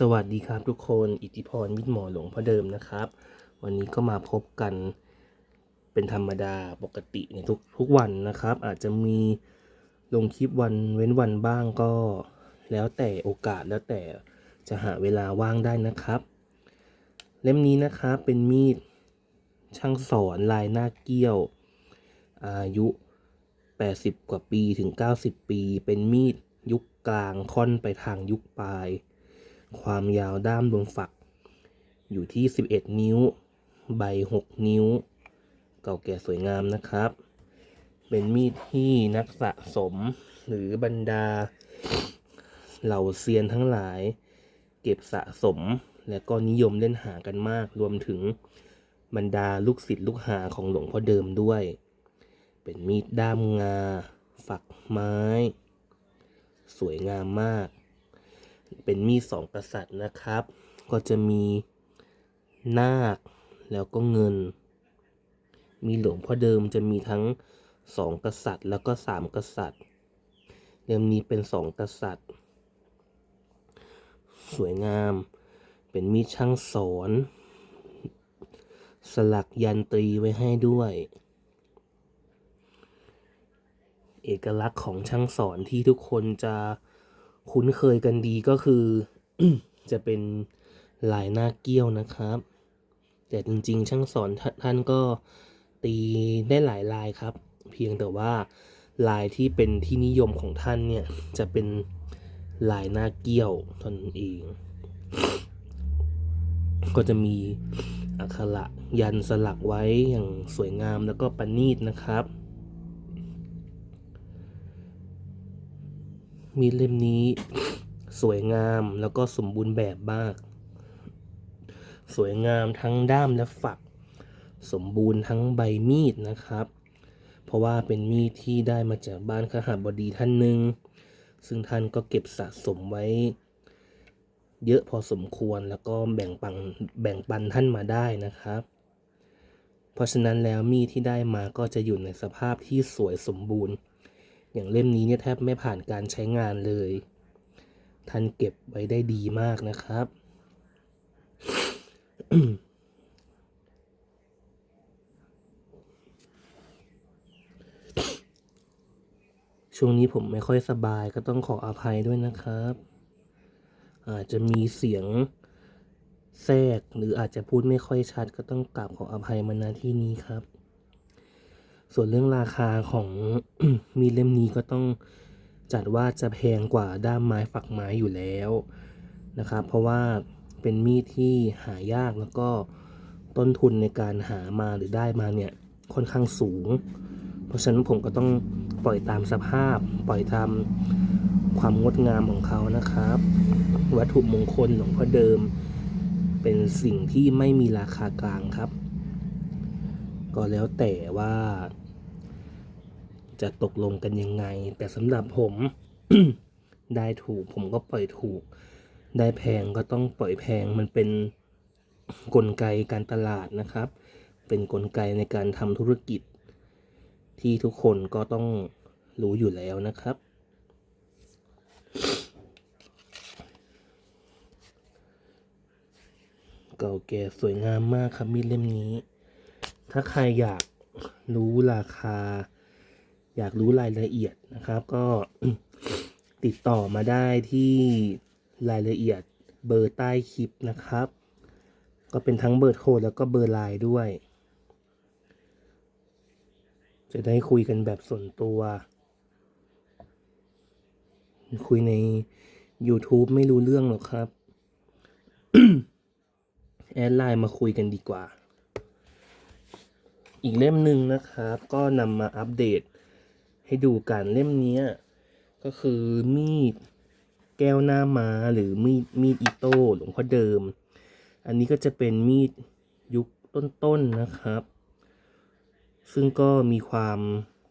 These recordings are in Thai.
สวัสดีครับทุกคนอิทธิพรมิตรหมอหลวงพ่อเดิมนะครับ วันนี้ก็มาพบกันเป็นธรรมดาปกติในทุกทุกวันนะครับ อาจจะมีลงคลิปวันเว้นวันบ้างก็แล้วแต่โอกาสแล้วแต่จะหาเวลาว่างได้นะครับ เล่มนี้นะครับเป็นมีดช่างสอนลายหน้าเกี้ยว อายุ 80 กว่าปีถึง 90 ปี เป็นมีดยุคกลางค่อนไปทางยุคปลาย ความยาวด้ามดวงฝัก อยู่ที่ 11 นิ้ว ใบ 6 นิ้ว เก่าแก่สวยงามนะครับ เป็นมีดที่นักสะสมหรือบรรดา เหล่าเซียนทั้งหลาย เก็บสะสมและก็นิยมเล่นหากันมาก รวมถึงบรรดาลูกศิษย์ลูกหาของหลวงพ่อเดิมด้วย เป็นมีดด้ามงา ฝักไม้ สวยงามมาก เป็นมีสองกษัตริย์นะครับ ก็จะมีนาคแล้วก็เงิน มีหลวงพ่อเดิมจะมีทั้งสองกษัตริย์แล้วก็สามกษัตริย์เล่มนี้เป็นสองกษัตริย์ สวยงาม เป็นมีช่างสอน สลักยันตรีไว้ให้ด้วย เอกลักษณ์ของช่างสอนที่ทุกคนจะ คุ้นเคยกันดีก็คือ จะเป็นลายหน้าเกี้ยวนะครับ แต่จริงๆ ช่างสอนท่านก็ตีได้หลายลายครับ เพียงแต่ว่าลายที่เป็นที่นิยมของท่านเนี่ยจะเป็นลายหน้าเกี้ยวเท่านั้นเอง ก็จะมีอักขระยันสลักไว้อย่างสวยงามแล้วก็ประณีตนะครับ มีดเล่มนี้ สวยงามแล้วก็สมบูรณ์แบบมาก สวยงามทั้งด้ามและฝัก สมบูรณ์ทั้งใบมีดนะครับ เพราะว่าเป็นมีดที่ได้มาจากบ้านขหาบดีท่านหนึ่งซึ่งท่านก็เก็บสะสมไว้ เยอะพอสมควรแล้วก็แบ่งปันแบ่งปันท่านมาได้นะครับ เพราะฉะนั้นแล้วมีดที่ได้มาก็จะอยู่ในสภาพที่สวยสมบูรณ์ อย่างเล่มนี้เนี่ยแทบไม่ผ่านการใช้งานเลย ท่านเก็บไว้ได้ดีมากนะครับ ช่วงนี้ผมไม่ค่อยสบายก็ต้องขออภัยด้วยนะครับ อาจจะมีเสียงแทรกหรืออาจจะพูดไม่ค่อยชัดก็ต้องกราบขออภัยมาณที่นี้ครับ ส่วนเรื่องราคาของมีดเล่มนี้ก็ต้องจัดว่าจะแพงกว่าด้ามไม้ฝักไม้อยู่แล้วนะครับ เพราะว่าเป็นมีดที่หายากแล้วก็ต้นทุนในการหามาหรือได้มาเนี่ยค่อนข้างสูง เพราะฉะนั้นผมก็ต้องปล่อยตามสภาพ ปล่อยตามความงดงามของเขานะครับ วัตถุมงคลหลวงพ่อเดิม เป็นสิ่งที่ไม่มีราคากลางครับ ก็แล้วแต่ว่า จะตกลงกันยังไง แต่สำหรับผม ได้ถูกผมก็ปล่อยถูก ได้แพงก็ต้องปล่อยแพงมันเป็นกลไกการตลาดนะครับ เป็นกลไกในการทำธุรกิจ ที่ทุกคนก็ต้องรู้อยู่แล้วนะครับ เก่าแก่สวยงามมากครับมีดเล่มนี้ ถ้าใครอยากรู้ราคา อยากรู้รายละเอียดนะครับ ก็ติดต่อมาได้ที่รายละเอียดเบอร์ใต้คลิปนะครับ ก็เป็นทั้งเบอร์โทรแล้วก็เบอร์ไลน์ด้วย จะได้คุยกันแบบส่วนตัว คุยใน YouTube ไม่รู้เรื่องหรอกครับ แอดไลน์มาคุยกันดีกว่า อีกเล่มหนึ่งนะครับ ก็นำมาอัปเดต ให้ดูกันเล่มนี้ก็คือมีดแก้วหน้าม้าหรือมีดมีดอิโต้หลวงพ่อเดิม อันนี้ก็จะเป็นมีดยุคต้นๆนะครับ ซึ่งก็มีความ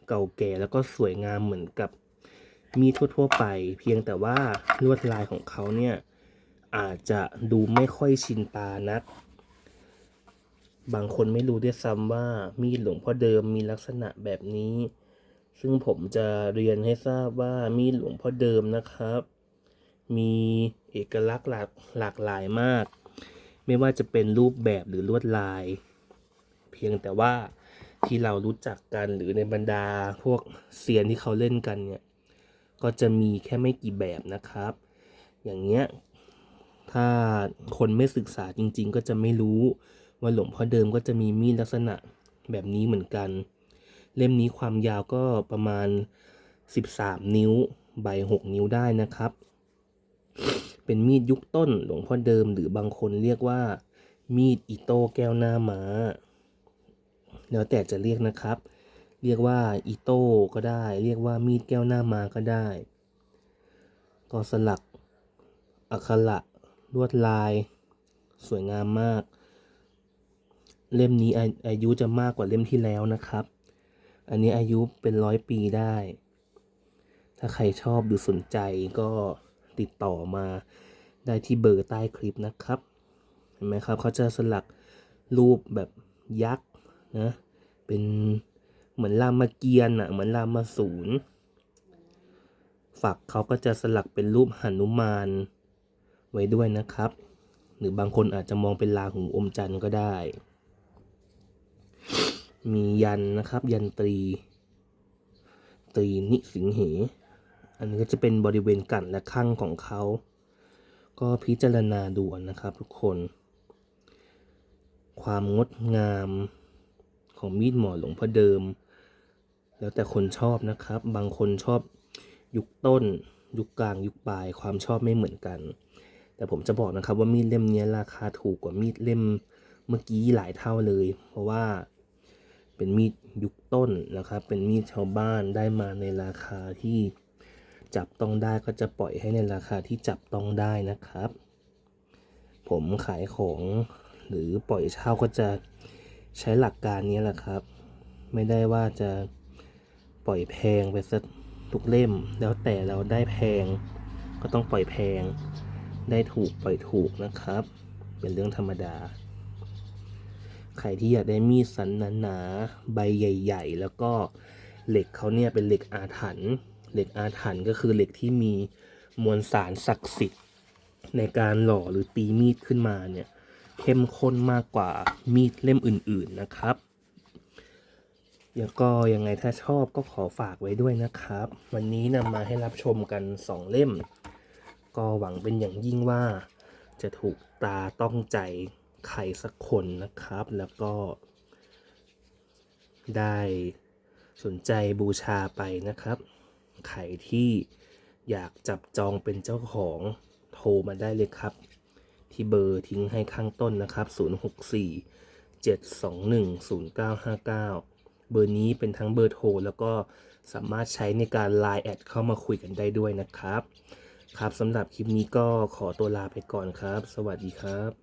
เก่าแก่แล้วก็สวยงามเหมือนกับมีดทั่วๆไป เพียงแต่ว่าลวดลายของเขาเนี่ยอาจจะดูไม่ค่อยชินตานัก บางคนไม่รู้ด้วยซ้ำว่ามีดหลวงพ่อเดิมมีลักษณะแบบนี้ ซึ่งผมจะเรียนให้ทราบว่ามีดหลวงพ่อเดิมนะครับ มีเอกลักษณ์หลากหลากหลายมาก ไม่ว่าจะเป็นรูปแบบหรือลวดลาย เพียงแต่ว่าที่เรารู้จักกันหรือในบรรดาพวกเซียนที่เขาเล่นกันเนี่ย ก็จะมีแค่ไม่กี่แบบนะครับ อย่างเงี้ยถ้าคนไม่ศึกษาจริงๆ ก็จะไม่รู้ว่าหลวงพ่อเดิมก็จะมีมีดลักษณะแบบนี้เหมือนกัน เล่มนี้ความยาวก็ประมาณ 13 นิ้ว ใบ 6 นิ้วได้นะครับ เป็นมีดยุคต้นหลวงพ่อเดิมหรือบางคนเรียกว่า มีดอิโต้แก้วหน้าม้า แล้วแต่จะเรียกนะครับ เรียกว่าอิโต้ก็ได้ เรียกว่ามีดแก้วหน้าม้าก็ได้ก็สลักอักขระลวดลาย สวยงามมาก เล่มนี้อาอายุจะมากกว่าเล่มที่แล้วนะครับ อันนี้อายุเป็นร้อยปีได้ ถ้าใครชอบหรือสนใจก็ติดต่อมาได้ที่เบอร์ใต้คลิปนะครับ เห็นไหมครับเขาจะสลักรูปแบบยักษ์นะ เป็นเหมือนรามเกียรติ์อะ เหมือนรามสูรฝักเขาก็จะสลักเป็นรูปหนุมานไว้ด้วยนะครับ หรือบางคนอาจจะมองเป็นลาหูอมจันทร์ก็ได้ มียันนะครับ ยันตรี ตรีนิสิงเห อันนี้ก็จะเป็นบริเวณกันและข้างของเขา ก็พิจารณาดูนะครับทุกคน ความงดงามของมีดหมอหลวงพ่อเดิม แล้วแต่คนชอบนะครับ บางคนชอบยุคต้น ยุคกลางยุคปลายความชอบไม่เหมือนกัน แต่ผมจะบอกนะครับว่ามีดเล่มนี้ราคาถูกกว่ามีดเล่มเมื่อกี้หลายเท่าเลย เพราะว่า เป็นมีดยุคต้นนะครับ เป็นมีดชาวบ้านได้มาในราคาที่จับต้องได้ก็จะปล่อยให้ในราคาที่จับต้องได้นะครับ ผมขายของหรือปล่อยเช่าก็จะใช้หลักการนี้แหละครับ ไม่ได้ว่าจะปล่อยแพงไปสักทุกเล่ม แล้วแต่เราได้แพงก็ต้องปล่อยแพง ได้ถูกปล่อยถูกนะครับ เป็นเรื่องธรรมดา ใครที่อยากได้มีดสันหนาๆใบใหญ่ ๆ แล้วก็เหล็กเขาเนี่ยเป็นเหล็กอาถรรพ์เหล็กอาถรรพ์ก็คือเหล็กที่มีมวลสารศักดิ์สิทธิ์ ในการหล่อหรือตีมีดขึ้นมาเนี่ยเข้มข้นมากกว่ามีดเล่มอื่นๆนะครับแล้วก็ยังไงถ้าชอบก็ขอฝากไว้ด้วยนะครับ วันนี้นำมาให้รับชมกัน 2 เล่ม ก็หวังเป็นอย่างยิ่งว่าจะถูกตาต้องใจ ใครสักคนนะครับ แล้วก็ ได้สนใจบูชาไปนะครับ ใครที่อยากจับจองเป็นเจ้าของโทรมาได้เลยครับ ที่เบอร์ทิ้งให้ข้างต้นนะครับ 064 721 0959 เบอร์นี้เป็นทั้งเบอร์โทร แล้วก็สามารถใช้ในการ Line แอดเข้ามาคุยกันได้ด้วยนะครับ ครับสำหรับคลิปนี้ก็ขอตัวลาไปก่อนครับ สวัสดีครับ